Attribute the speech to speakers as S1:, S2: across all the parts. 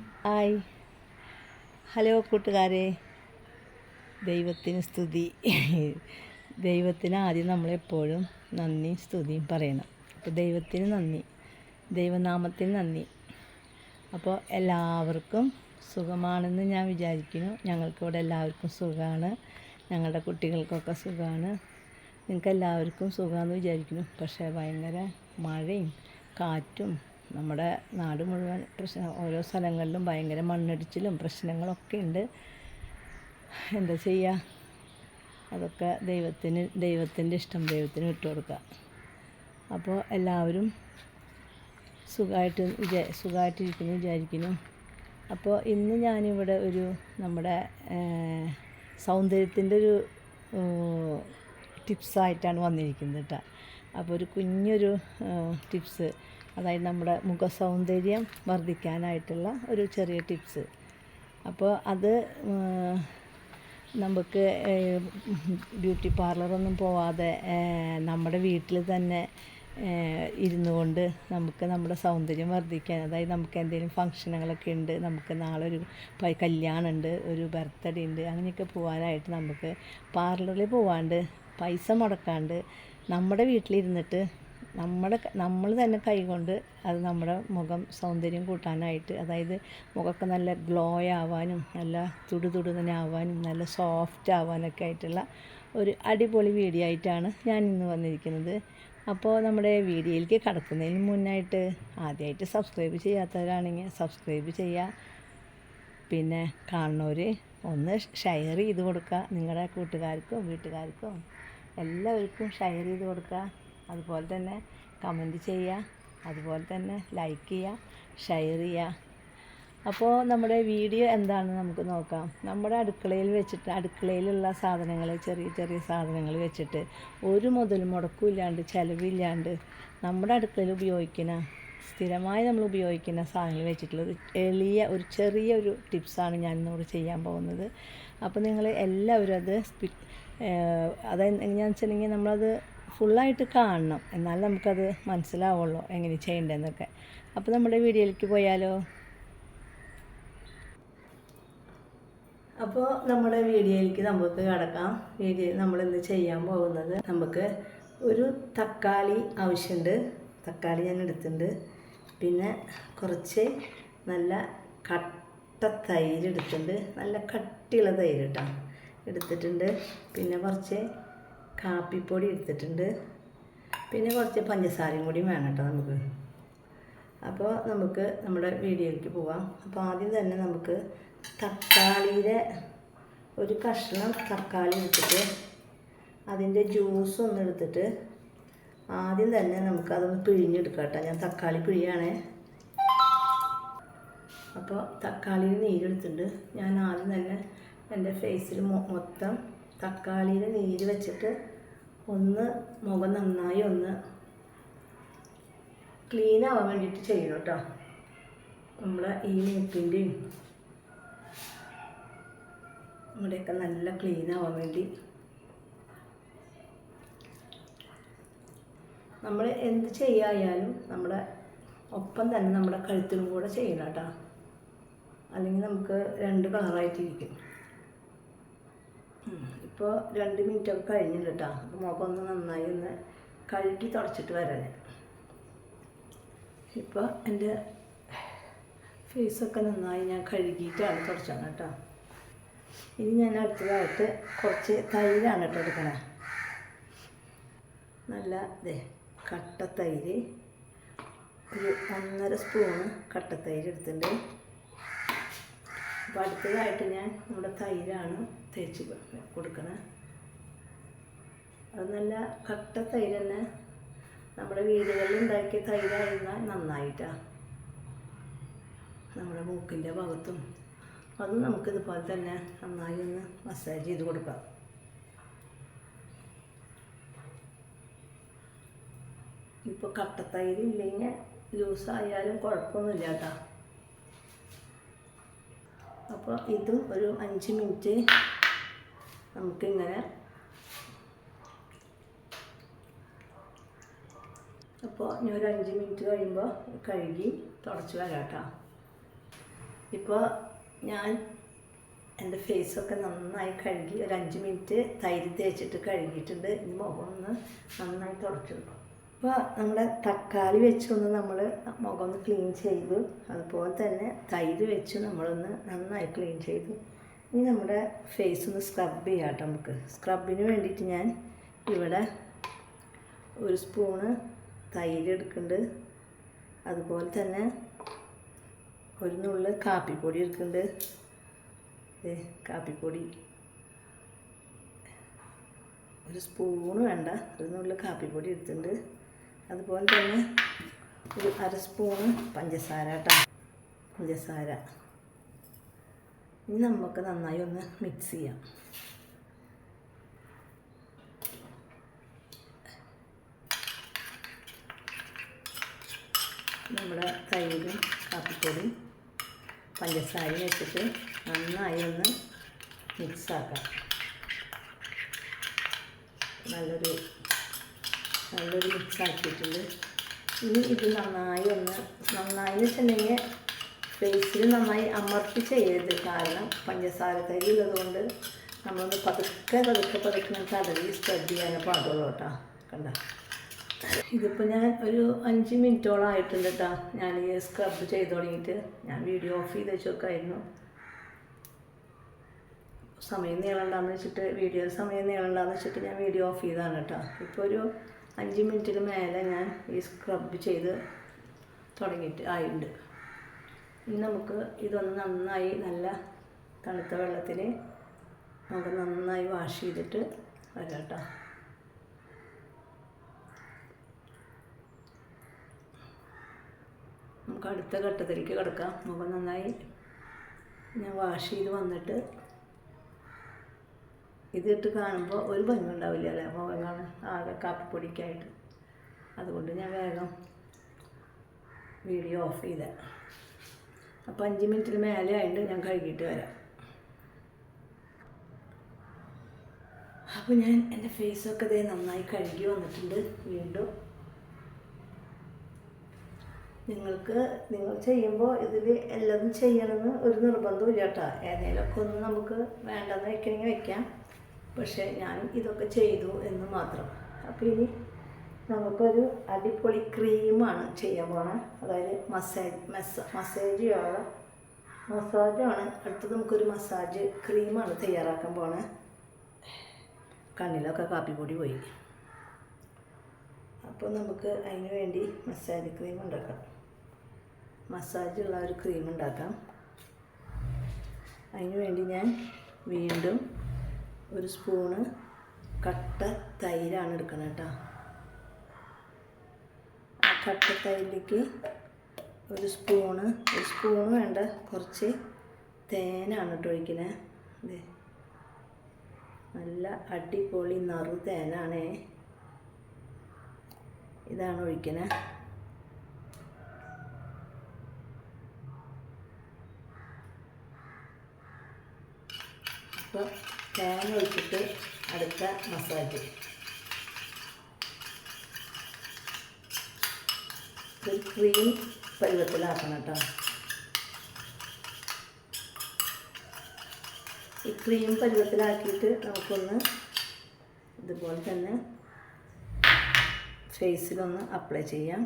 S1: Hi. Hello കൂട്ടുകാരെ. ദൈവത്തിന് സ്തുതി. ദൈവത്തിന് ആദ്യം നമ്മളെപ്പോഴും നന്ദി സ്തുതിയും പറയണം. അപ്പോൾ ദൈവത്തിന് നന്ദി. ദൈവനാമത്തിന് നന്ദി. അപ്പോൾ എല്ലാവർക്കും സുഖമാണെന്ന് ഞാൻ വിചാരിക്കുന്നു. ഞങ്ങൾക്കിവിടെ എല്ലാവർക്കും സുഖമാണ് ഞങ്ങളുടെ കുട്ടികൾക്കൊക്കെ സുഖമാണ് നിങ്ങൾക്ക് എല്ലാവർക്കും സുഖമാണെന്ന് വിചാരിക്കുന്നു. പക്ഷേ ഭയങ്കര മഴയും കാറ്റും നമ്മുടെ നാട് മുഴുവൻ പ്രശ്നം ഓരോ സ്ഥലങ്ങളിലും ഭയങ്കര മണ്ണിടിച്ചിലും പ്രശ്നങ്ങളൊക്കെ ഉണ്ട്. എന്താ ചെയ്യുക അതൊക്കെ ദൈവത്തിന് ദൈവത്തിന്റെ ഇഷ്ടം ദൈവത്തിന് വിട്ടു കൊടുക്കുക. അപ്പോൾ എല്ലാവരും സുഖമായിട്ട് വിചാ സുഖമായിട്ടിരിക്കുന്നു വിചാരിക്കുന്നു. അപ്പോൾ ഇന്ന് ഞാനിവിടെ ഒരു നമ്മുടെ സൗന്ദര്യത്തിന്റെ ഒരു ടിപ്സായിട്ടാണ് വന്നിരിക്കുന്നത് കേട്ടോ. അപ്പോൾ ഒരു കുഞ്ഞൊരു ടിപ്സ് അതായത് നമ്മുടെ മുഖ സൗന്ദര്യം വർദ്ധിക്കാനായിട്ടുള്ള ഒരു ചെറിയ ടിപ്സ്. അപ്പോൾ അത് നമുക്ക് ബ്യൂട്ടി പാർലറൊന്നും പോവാതെ നമ്മുടെ വീട്ടിൽ തന്നെ ഇരുന്നു കൊണ്ട് നമുക്ക് നമ്മുടെ സൗന്ദര്യം വർദ്ധിക്കാൻ അതായത് നമുക്ക് എന്തെങ്കിലും ഫംഗ്ഷനുകളൊക്കെ ഉണ്ട് നമുക്ക് നാളെ ഒരു കല്യാണമുണ്ട് ഒരു ബർത്ത്ഡേ ഉണ്ട് അങ്ങനെയൊക്കെ പോകാനായിട്ട് നമുക്ക് പാർലറിൽ പോവാണ്ട് പൈസ മുടക്കാണ്ട് നമ്മുടെ വീട്ടിലിരുന്നിട്ട് നമ്മുടെ നമ്മൾ തന്നെ കൈകൊണ്ട് അത് നമ്മുടെ മുഖം സൗന്ദര്യം കൂട്ടാനായിട്ട് അതായത് മുഖമൊക്കെ നല്ല ഗ്ലോ ആവാനും നല്ല തുടു തുടുതന്നെ ആവാനും നല്ല സോഫ്റ്റ് ആവാനൊക്കെ ആയിട്ടുള്ള ഒരു അടിപൊളി വീഡിയോ ആയിട്ടാണ് ഞാൻ ഇന്ന് വന്നിരിക്കുന്നത്. അപ്പോൾ നമ്മുടെ വീഡിയോയിലേക്ക് കടക്കുന്നതിന് മുന്നായിട്ട് ആദ്യമായിട്ട് സബ്സ്ക്രൈബ് ചെയ്യാത്തവരാണെങ്കിൽ സബ്സ്ക്രൈബ് ചെയ്യുക പിന്നെ കാണുന്നവർ ഒന്ന് ഷെയർ ചെയ്ത് കൊടുക്കുക നിങ്ങളുടെ കൂട്ടുകാർക്കും വീട്ടുകാർക്കും എല്ലാവർക്കും ഷെയർ ചെയ്ത് കൊടുക്കുക അതുപോലെ തന്നെ കമന്റ് ചെയ്യുക അതുപോലെ തന്നെ ലൈക്ക് ചെയ്യുക ഷെയർ ചെയ്യുക. അപ്പോൾ നമ്മുടെ വീഡിയോ എന്താണെന്ന് നമുക്ക് നോക്കാം. നമ്മുടെ അടുക്കളയിൽ വെച്ചിട്ട് അടുക്കളയിലുള്ള സാധനങ്ങൾ ചെറിയ ചെറിയ സാധനങ്ങൾ വെച്ചിട്ട് ഒരു മുതൽ മുടക്കില്ലാണ്ട് ചിലവില്ലാണ്ട് നമ്മുടെ അടുക്കളയിൽ ഉപയോഗിക്കുന്ന സ്ഥിരമായി നമ്മൾ ഉപയോഗിക്കുന്ന സാധനങ്ങൾ വെച്ചിട്ടുള്ള ഒരു എളിയ ഒരു ചെറിയ ഒരു ടിപ്സാണ് ഞാൻ ഇന്നോട് ചെയ്യാൻ പോകുന്നത്. അപ്പോൾ നിങ്ങൾ എല്ലാവരും അത് അതായത് എങ്ങനെയാണെന്ന് വെച്ചിട്ടുണ്ടെങ്കിൽ നമ്മളത് ഫുള്ളായിട്ട് കാണണം. എന്നാലും നമുക്കത് മനസ്സിലാവുള്ളൂ എങ്ങനെ ചെയ്യേണ്ടതെന്നൊക്കെ. അപ്പോൾ നമ്മുടെ വീഡിയോയിലേക്ക് പോയാലോ? അപ്പോൾ നമ്മുടെ വീഡിയോയിലേക്ക് നമുക്ക് കടക്കാം. വീഡിയോ നമ്മളിന്ന് ചെയ്യാൻ പോകുന്നത് നമുക്ക് ഒരു തക്കാളി ആവശ്യമുണ്ട്. തക്കാളി ഞാൻ എടുത്തിട്ടുണ്ട്. പിന്നെ കുറച്ച് നല്ല കട്ട തൈര് എടുത്തിട്ടുണ്ട്. നല്ല കട്ടിയുള്ള തൈര് കേട്ടോ. എടുത്തിട്ടുണ്ട്. പിന്നെ കുറച്ച് കാപ്പിപ്പൊടി എടുത്തിട്ടുണ്ട്. പിന്നെ കുറച്ച് പഞ്ചസാരയും കൂടി വേണം കേട്ടോ നമുക്ക്. അപ്പോൾ നമുക്ക് നമ്മുടെ വീഡിയോയിലേക്ക് പോവാം. അപ്പോൾ ആദ്യം തന്നെ നമുക്ക് തക്കാളിയുടെ ഒരു കഷ്ണം തക്കാളി എടുത്തിട്ട് അതിന്റെ ജ്യൂസ് ഒന്ന് എടുത്തിട്ട് ആദ്യം തന്നെ നമുക്ക് അതൊന്ന് പിഴിഞ്ഞെടുക്കാം കേട്ടോ. ഞാൻ തക്കാളി പിഴിയാണേ. അപ്പോൾ തക്കാളിയിൽ നീരെടുത്തിട്ടുണ്ട് ഞാൻ ആദ്യം തന്നെ എന്റെ ഫേസിൽ മൊത്തം തക്കാളിയിൽ നീര് വെച്ചിട്ട് ഒന്ന് മുഖം നന്നായി ഒന്ന് ക്ലീൻ ആവാൻ വേണ്ടിയിട്ട് ചെയ്യണം കേട്ടോ നമ്മളെ ഈ മൂക്കിന്റെയും ഇവിടെയൊക്കെ നല്ല ക്ലീൻ ആവാൻ വേണ്ടി. നമ്മൾ എന്ത് ചെയ്യായാലും നമ്മുടെ ഒപ്പം തന്നെ നമ്മുടെ കഴുത്തിനും കൂടെ ചെയ്യണം കേട്ടോ അല്ലെങ്കിൽ നമുക്ക് രണ്ട് കളറായിട്ടിരിക്കും ഇപ്പോൾ രണ്ട് മിനിറ്റ് ഒക്കെ കഴിഞ്ഞിട്ട് കേട്ടോ മുഖം ഒന്ന് നന്നായി ഒന്ന് കഴുകി തുടച്ചിട്ട് വരാൻ ഇപ്പോൾ എന്റെ ഫേസൊക്കെ നന്നായി ഞാൻ കഴുകിയിട്ടാണ് തുടച്ചാണ് കേട്ടോ ഇനി ഞാൻ അടുത്തതായിട്ട് കുറച്ച് തൈരാണ് കേട്ടോ എടുക്കണേ. നല്ല ഇതേ തൈര്. ഒരു ഒന്നര സ്പൂണ് തൈര് എടുത്തിട്ടുണ്ട്. അപ്പോൾ അടുത്തതായിട്ട് ഞാൻ നമ്മുടെ തൈരാണ് തേച്ച് കൊടുക്കണം. അത് നല്ല കട്ട തൈര് തന്നെ നമ്മുടെ വീടുകളിൽ ഉണ്ടാക്കിയ തൈരായിരുന്നാൽ നന്നായിട്ടാണ് നമ്മുടെ മൂക്കിന്റെ ഭാഗത്തും അതും നമുക്കിതുപോലെ തന്നെ നന്നായി ഒന്ന് മസാജ് ചെയ്ത് കൊടുക്കാം. ഇപ്പോൾ കട്ടത്തൈര് ഇല്ലെങ്കിൽ ലൂസായാലും കുഴപ്പമൊന്നുമില്ല കേട്ടോ. അപ്പോൾ ഇതും ഒരു അഞ്ച് മിനിറ്റ് നമുക്കിങ്ങനെ അപ്പോൾ ഇനി ഒരു അഞ്ച് മിനിറ്റ് കഴിയുമ്പോൾ കഴുകി തുടച്ച് വരാം കേട്ടോ ഇപ്പോൾ ഞാൻ എന്റെ ഫേസൊക്കെ നന്നായി കഴുകി ഒരു അഞ്ച് മിനിറ്റ് തൈര് തേച്ചിട്ട് കഴുകിയിട്ടുണ്ട്. ഇനി മുഖം ഒന്ന് നന്നായി തുടച്ചെടുക്കും അപ്പോൾ നമ്മുടെ തക്കാളി വെച്ചൊന്ന് നമ്മൾ മുഖം ഒന്ന് ക്ലീൻ ചെയ്തു. അതുപോലെ തന്നെ തൈര് വെച്ച് നമ്മളൊന്ന് നന്നായി ക്ലീൻ ചെയ്തു. ഇനി നമ്മുടെ ഫേസ് ഒന്ന് സ്ക്രബ് ചെയ്യാം കേട്ടോ നമുക്ക് സ്ക്രബിന് വേണ്ടിയിട്ട് ഞാൻ ഇവിടെ ഒരു സ്പൂണ് തൈര് എടുക്കുന്നുണ്ട്. അതുപോലെ തന്നെ ഒരു നുള്ള് കാപ്പിപ്പൊടി എടുക്കുന്നുണ്ട്. കാപ്പിപ്പൊടി. ഒരു സ്പൂണ് വേണ്ട ഒരു നുള്ള് കാപ്പിപ്പൊടി എടുത്തിട്ടുണ്ട്. അതുപോലെ തന്നെ ഒരു അര സ്പൂണ് പഞ്ചസാര കേട്ടോ. പഞ്ചസാര. ഇനി നമുക്ക് നന്നായി ഒന്ന് മിക്സ് ചെയ്യാം. നമ്മുടെ തൈരും കാപ്പിപ്പൊടിയും പഞ്ചസാരയും വെച്ചിട്ട് നന്നായി ഒന്ന് മിക്സാക്കാം നല്ലൊരു നല്ലൊരു മിക്സ് ആക്കിയിട്ടുണ്ട്. ഇനി ഇത് നന്നായി ഒന്ന് നന്നായി വെച്ചിട്ടുണ്ടെങ്കിൽ ഫേസിൽ നന്നായി അമർത്തി ചെയ്യരുത്. കാരണം പഞ്ചസാര തരി ഉള്ളതുകൊണ്ട് നമ്മളൊന്ന് പതുക്കെ പതുക്കെ പതുക്കെ തടവി സ്പ്രെഡ് ചെയ്യാനേ പാടുള്ളൂ കേട്ടോ. കണ്ട? ഇതിപ്പോൾ ഞാൻ ഒരു അഞ്ച് മിനിറ്റോളം ആയിട്ടുണ്ട് കേട്ടോ. ഞാൻ ഈ സ്ക്രബ് ചെയ്ത് തുടങ്ങിയിട്ട്. ഞാൻ വീഡിയോ ഓഫ് ചെയ്ത് വെച്ചൊക്കെയായിരുന്നു. സമയം നീളണ്ടാന്ന് വെച്ചിട്ട് വീഡിയോ സമയം നീളണ്ടാന്ന് വെച്ചിട്ട് ഞാൻ വീഡിയോ ഓഫ് ചെയ്താണ് കേട്ടോ. ഇപ്പോൾ ഒരു അഞ്ച് മിനിറ്റിന് മേലെ ഞാൻ ഈ സ്ക്രബ് ചെയ്ത് തുടങ്ങിയിട്ട് ആയിട്ടുണ്ട്. ഇനി നമുക്ക് ഇതൊന്ന് നന്നായി നല്ല തണുത്ത വെള്ളത്തിൽ നമുക്ക് നന്നായി വാഷ് ചെയ്തിട്ട് വരാം നമുക്ക് അടുത്ത ഘട്ടത്തിലേക്ക് കിടക്കാം. മുഖം നന്നായി ഞാൻ വാഷ് ചെയ്ത് വന്നിട്ട് ഇതിട്ട് കാണുമ്പോൾ ഒരു ഭംഗി ഉണ്ടാവില്ല അല്ലേ? മുഖം കാണാൻ ആകെ കാപ്പിപ്പൊടിക്കായിട്ട്. അതുകൊണ്ട് ഞാൻ വേഗം വീഡിയോ ഓഫ് ചെയ്ത. അപ്പോൾ അഞ്ച് മിനിറ്റിന് മേലെ ആയിട്ട് ഞാൻ കഴുകിയിട്ട് വരാം. അപ്പോൾ ഞാൻ എന്റെ ഫേസൊക്കെ ഇതേ നന്നായി കഴുകി വന്നിട്ടുണ്ട്. വീണ്ടും നിങ്ങൾക്ക് നിങ്ങൾ ചെയ്യുമ്പോൾ ഇതിൽ എല്ലാം ചെയ്യണമെന്ന് ഒരു നിർബന്ധമില്ല കേട്ടോ. ഏതെങ്കിലുമൊക്കെ ഒന്ന് നമുക്ക് വേണ്ടെന്ന് വെക്കണമെങ്കിൽ വെക്കാം. പക്ഷേ ഞാൻ ഇതൊക്കെ ചെയ്തു എന്ന് മാത്രം. അപ്പോൾ ഇനി നമുക്കൊരു അടിപൊളി ക്രീമാണ് ചെയ്യാൻ പോണത് അതായത് മസാജ് മെസ്സ മസാജ് ആണ് മസാജാണ്. അടുത്തത് നമുക്കൊരു മസാജ് ക്രീമാണ് തയ്യാറാക്കാൻ പോണേ. കണ്ണിലൊക്കെ കാപ്പിപ്പൊടി പോയി. അപ്പോൾ നമുക്ക് അതിന് വേണ്ടി മസാജ് ക്രീം ഉണ്ടാക്കാം. മസാജ് ഉള്ള ഒരു ക്രീം ഉണ്ടാക്കാം. അതിന് വേണ്ടി ഞാൻ വീണ്ടും ഒരു സ്പൂണ് കട്ട തൈരാണ് എടുക്കുന്നത് കേട്ടോ ആ കട്ട ഒരു സ്പൂണ് ഒരു സ്പൂണ് വേണ്ട കുറച്ച് തേനാണ് കേട്ടോ ഒഴിക്കുന്നത് അതെ നല്ല അടിപൊളി നറു തേനാണേ. ഇതാണ് ഒഴിക്കണേ. അപ്പോൾ തേങ്ങ ഒഴിച്ചിട്ട് അടുത്ത മസാജ്. ക്രീം പരുവത്തിലാക്കണം കേട്ടോ. ഈ ക്രീം പരുവത്തിലാക്കിയിട്ട് നമുക്കൊന്ന് ഇതുപോലെ തന്നെ ഫേസിലൊന്ന് അപ്ലൈ ചെയ്യാം.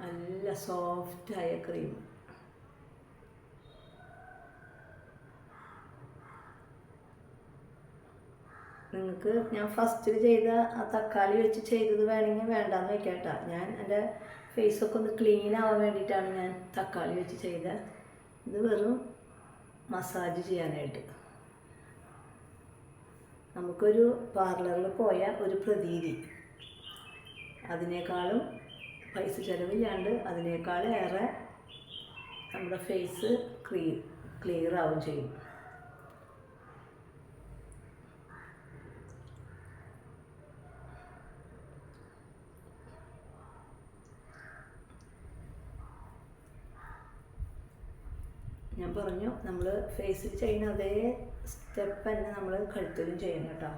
S1: നല്ല സോഫ്റ്റായ ക്രീം നിങ്ങൾക്ക് ഞാൻ ഫസ്റ്റിൽ ചെയ്ത ആ തക്കാളി വെച്ച് ചെയ്തത് വേണമെങ്കിൽ വേണ്ടാന്ന് വെക്കാട്ടോ. കേട്ടോ ഞാൻ എന്റെ ഫേസൊക്കെ ഒന്ന് ക്ലീൻ ആവാൻ വേണ്ടിയിട്ടാണ് ഞാൻ തക്കാളി വെച്ച് ചെയ്ത. ഇത് വെറും മസാജ് ചെയ്യാനായിട്ട്. നമുക്കൊരു പാർലറിൽ പോയ ഒരു പ്രതീതി. അതിനേക്കാളും പൈസ ചിലവില്ലാണ്ട് അതിനേക്കാളേറെ നമ്മുടെ ഫേസ് ക്ലീ ക്ലിയർ ആവും ചെയ്യും ഞാൻ പറഞ്ഞു നമ്മൾ ഫേസിൽ ചെയ്യുന്ന അതേ സ്റ്റെപ്പ് തന്നെ നമ്മൾ കഴുത്തിലും ചെയ്യണം കേട്ടോ.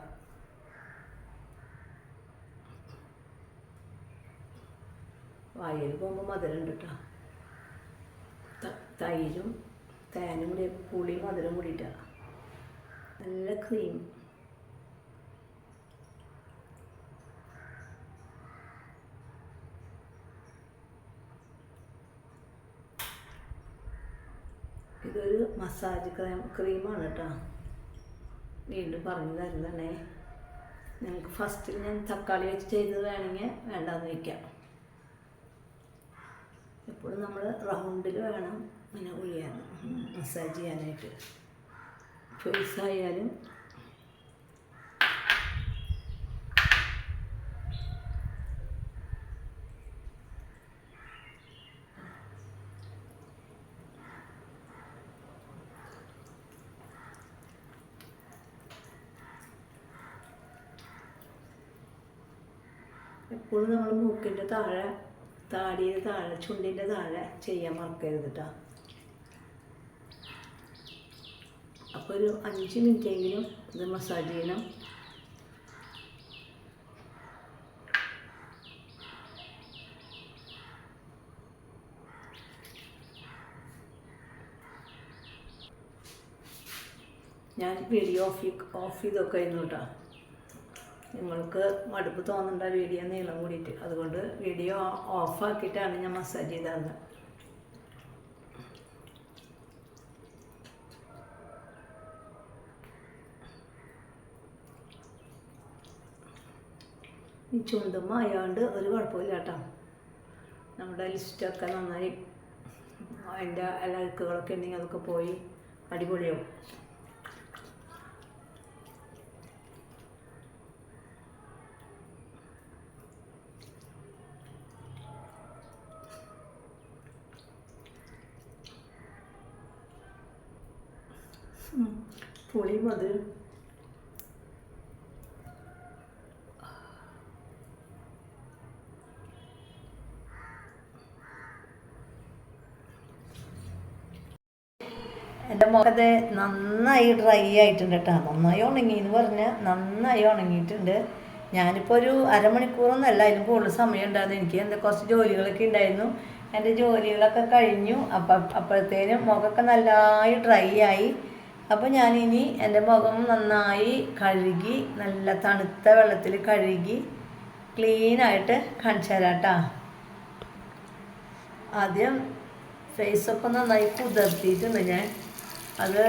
S1: വായിൽ പോകുമ്പോൾ മധുരമുണ്ട് കേട്ടോ. തൈരും തേനും കൂടി പുളിയും മധുരം കൂടിയിട്ടാണ് നല്ല ക്രീം ഇതൊരു മസാജ് ക്രീം ക്രീമാണ് കേട്ടോ വീണ്ടും പറഞ്ഞു തരുന്നതാണേ നിങ്ങൾക്ക് ഫസ്റ്റിൽ ഞാൻ തക്കാളി വെച്ച് ചെയ്തത് വേണമെങ്കിൽ വേണ്ടാന്ന് വയ്ക്കാം എപ്പോഴും നമ്മൾ റൗണ്ടിൽ വേണം ഇങ്ങനെ ഉഴിയാൻ മസാജ് ചെയ്യാനായിട്ട്. ഫേസ് ആയാലും എപ്പോഴും നമ്മൾ മൂക്കിന്റെ താഴെ താടിയുടെ താഴെ ചുണ്ടിന്റെ താഴെ ചെയ്യാൻ മറക്കരുത് കേട്ടോ അപ്പോൾ ഒരു അഞ്ച് മിനിറ്റെങ്കിലും ഇത് മസാജ് ചെയ്യണം. ഞാൻ വീഡിയോ ഓഫ് ഓഫ് ചെയ്തൊക്കെ ആയിരുന്നു കേട്ടോ നിങ്ങൾക്ക് മടുപ്പ് തോന്നണ്ട വീഡിയോ നീളം കൂടിയിട്ട്. അതുകൊണ്ട് വീഡിയോ ഓഫാക്കിയിട്ടാണ് ഞാൻ മസാജ് ചെയ്തത് ഈ ചുണ്ടുമ്മ ആയതുകൊണ്ട് ഒരു കുഴപ്പമില്ല കേട്ടോ. നമ്മുടെ ലിസ്റ്റൊക്കെ നന്നായി. അതിന്റെ അലക്കുകളൊക്കെ ഉണ്ടെങ്കിൽ അതൊക്കെ പോയി അടിപൊളിയാവും. പുളി മധുരം എന്റെ മുഖത്ത് നന്നായി ഡ്രൈ ആയിട്ടുണ്ട് കേട്ടോ. നന്നായി ഉണങ്ങി എന്ന് പറഞ്ഞാൽ നന്നായി ഉണങ്ങിയിട്ടുണ്ട്. ഞാനിപ്പോൾ ഒരു അരമണിക്കൂറൊന്നല്ല അതിന് കൂടുതൽ സമയം ഉണ്ടായിരുന്നു. എനിക്ക് എന്താ കുറച്ച് ജോലികളൊക്കെ ഉണ്ടായിരുന്നു. എന്റെ ജോലികളൊക്കെ കഴിഞ്ഞു. അപ്പം അപ്പോഴത്തേനും മുഖമൊക്കെ നന്നായി ഡ്രൈ ആയി. അപ്പോൾ ഞാനിനി എന്റെ മുഖം നന്നായി കഴുകി നല്ല തണുത്ത വെള്ളത്തിൽ കഴുകി ക്ലീനായിട്ട് കാണിച്ചു തരാം കേട്ടോ ആദ്യം ഫേസൊക്കെ നന്നായി കുതിർത്തിയിട്ടുണ്ട് ഞാൻ. അത്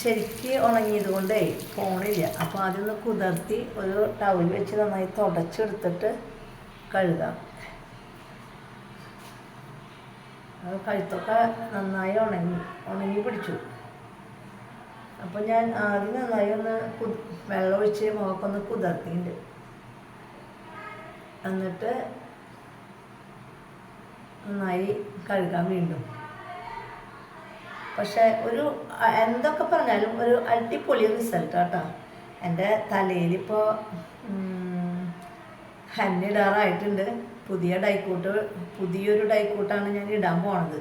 S1: ശരിക്ക് ഉണങ്ങിയത് കൊണ്ടേ പോണില്ല. അപ്പോൾ ആദ്യം ഒന്ന് കുതിർത്തി ഒരു ടവൽ വെച്ച് നന്നായി തുടച്ചെടുത്തിട്ട് കഴുകാം. അത് കഴുത്തൊക്കെ നന്നായി ഉണങ്ങി ഉണങ്ങി പിടിച്ചു. അപ്പോൾ ഞാൻ ആദ്യം നന്നായി ഒന്ന് കു വെള്ളം ഒഴിച്ച് മുഖക്കൊന്ന് കുതിർത്തിയിട്ടുണ്ട് എന്നിട്ട് നന്നായി കഴുകാൻ വീണ്ടും. പക്ഷെ ഒരു എന്തൊക്കെ പറഞ്ഞാലും ഒരു അടിപൊളി റിസൾട്ട് കേട്ടോ എന്റെ തലയിലിപ്പോൾ ഹന്നിടാറായിട്ടുണ്ട്. പുതിയ ഡൈക്കൂട്ട് പുതിയൊരു ഡൈക്കൂട്ടാണ് ഞാൻ ഇടാൻ പോണത്.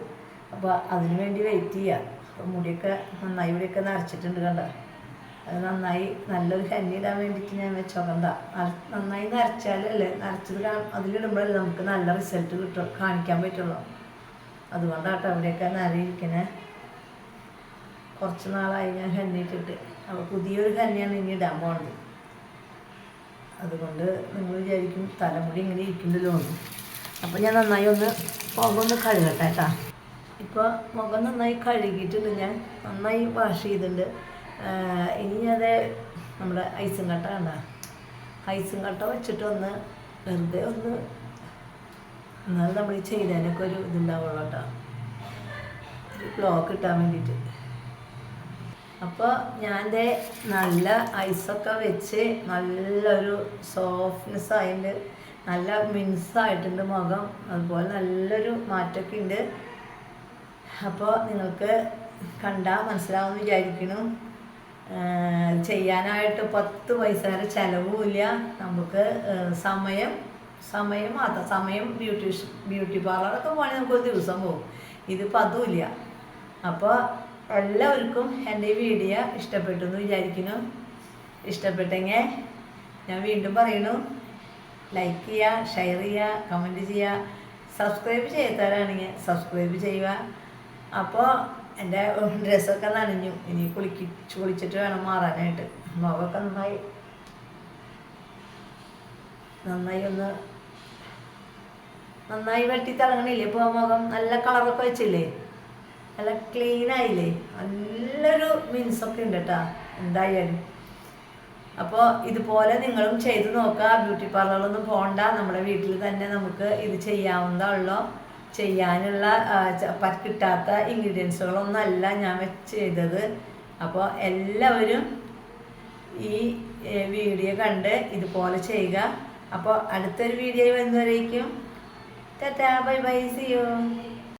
S1: അപ്പോൾ അതിനു വേണ്ടി വെയിറ്റ് അപ്പോൾ മുടിയൊക്കെ നന്നായി ഇവിടെയൊക്കെ നരച്ചിട്ടുണ്ട് കണ്ട? അത് നന്നായി നല്ലൊരു ഹന്നി ഇടാൻ വേണ്ടിയിട്ട് ഞാൻ വെച്ചോക്കണ്ട നന്നായി നരച്ചാലല്ലേ? നരച്ചത് അതിലിടുമ്പോഴല്ലേ നമുക്ക് നല്ല റിസൾട്ട് കിട്ടും കാണിക്കാൻ പറ്റുള്ളൂ. അതുകൊണ്ടാട്ടോ അവിടെയൊക്കെ നരയിരിക്കണേ. കുറച്ച് നാളായി ഞാൻ ഹന്നി ഇട്ടിട്ട്. അപ്പോൾ പുതിയൊരു കന്നിയാണ് ഇനി ഇടാൻ പോണത്. അതുകൊണ്ട് നിങ്ങൾ വിചാരിക്കും തലമുടി ഇങ്ങനെ ഇരിക്കുന്നുണ്ടല്ലോ അപ്പോൾ ഞാൻ നന്നായി ഒന്ന് പോകുമ്പോൾ ഒന്ന് കഴുകട്ടെ കേട്ടോ. ഇപ്പോൾ മുഖം നന്നായി കഴുകിയിട്ടുണ്ട് ഞാൻ. നന്നായി വാഷ് ചെയ്തിട്ടുണ്ട്. ഇനി അത് നമ്മുടെ ഐസും കട്ട കണ്ട? ഐസും കട്ട വെച്ചിട്ട് ഒന്ന് വെറുതെ ഒന്ന് എന്നാൽ നമ്മൾ ചെയ്തതിനൊക്കെ ഒരു ഇതുണ്ടാവുള്ളൂ കേട്ടോ. ഒരു ബ്ലോക്ക് കിട്ടാൻ വേണ്ടിയിട്ട്. അപ്പോൾ ഞാൻ നല്ല ഐസൊക്കെ വെച്ച് നല്ലൊരു സോഫ്റ്റ്നെസ് ആയിട്ടുണ്ട് നല്ല മിൻസ് ആയിട്ടുണ്ട് മുഖം. അതുപോലെ നല്ലൊരു മാറ്റമൊക്കെ ഉണ്ട് അപ്പോൾ നിങ്ങൾക്ക് കണ്ടാൽ മനസ്സിലാവുമെന്ന് വിചാരിക്കുന്നു. ആഹ് ചെയ്യാനായിട്ട് പത്ത് പൈസയുടെ ചിലവുമില്ല. നമുക്ക് സമയം സമയം മാത്രം. സമയം ബ്യൂട്ടീഷ് ബ്യൂട്ടി പാർലറൊക്കെ പോകണമെങ്കിൽ നമുക്ക് ഒരു ദിവസം പോകും ഇതിപ്പോൾ അതുമില്ല. അപ്പോൾ എല്ലാവർക്കും എന്റെ ഈ വീഡിയോ ഇഷ്ടപ്പെട്ടു എന്ന് വിചാരിക്കുന്നു. ഇഷ്ടപ്പെട്ടെങ്കിൽ ഞാൻ വീണ്ടും പറയുന്നു. ലൈക്ക് ചെയ്യുക ഷെയർ ചെയ്യുക കമന്റ് ചെയ്യുക. സബ്സ്ക്രൈബ് ചെയ്യാത്തവരാണെങ്കിൽ സബ്സ്ക്രൈബ് ചെയ്യുക. അപ്പോൾ എന്റെ ഡ്രസ്സൊക്കെ നനഞ്ഞു. ഇനി കുളിക്കിച്ച് കുളിച്ചിട്ട് വേണം മാറാനായിട്ട്. മുഖമൊക്കെ നന്നായി. നന്നായി ഒന്ന് നന്നായി വെട്ടി തിളങ്ങണില്ലേ? ഇപ്പോൾ മുഖം നല്ല കളറൊക്കെ വെച്ചില്ലേ? നല്ല ക്ലീൻ ആയില്ലേ? നല്ലൊരു മിൻസൊക്കെ ഉണ്ട് കേട്ടോ എന്തായാലും. അപ്പോൾ ഇതുപോലെ നിങ്ങളും ചെയ്ത് നോക്കുക ബ്യൂട്ടി പാർലറിലൊന്നും പോകണ്ട നമ്മുടെ വീട്ടിൽ തന്നെ നമുക്ക് ഇത് ചെയ്യാവുന്നതുള്ളൂ ചെയ്യാനുള്ള കിട്ടാത്ത ഇൻഗ്രീഡിയൻസുകളൊന്നും അല്ല ഞാൻ വെച്ച് ചെയ്തത് അപ്പോൾ എല്ലാവരും ഈ വീഡിയോ കണ്ട് ഇതുപോലെ ചെയ്യുക. അപ്പോൾ അടുത്തൊരു video വരുന്നവരേക്കും tata bye bye see you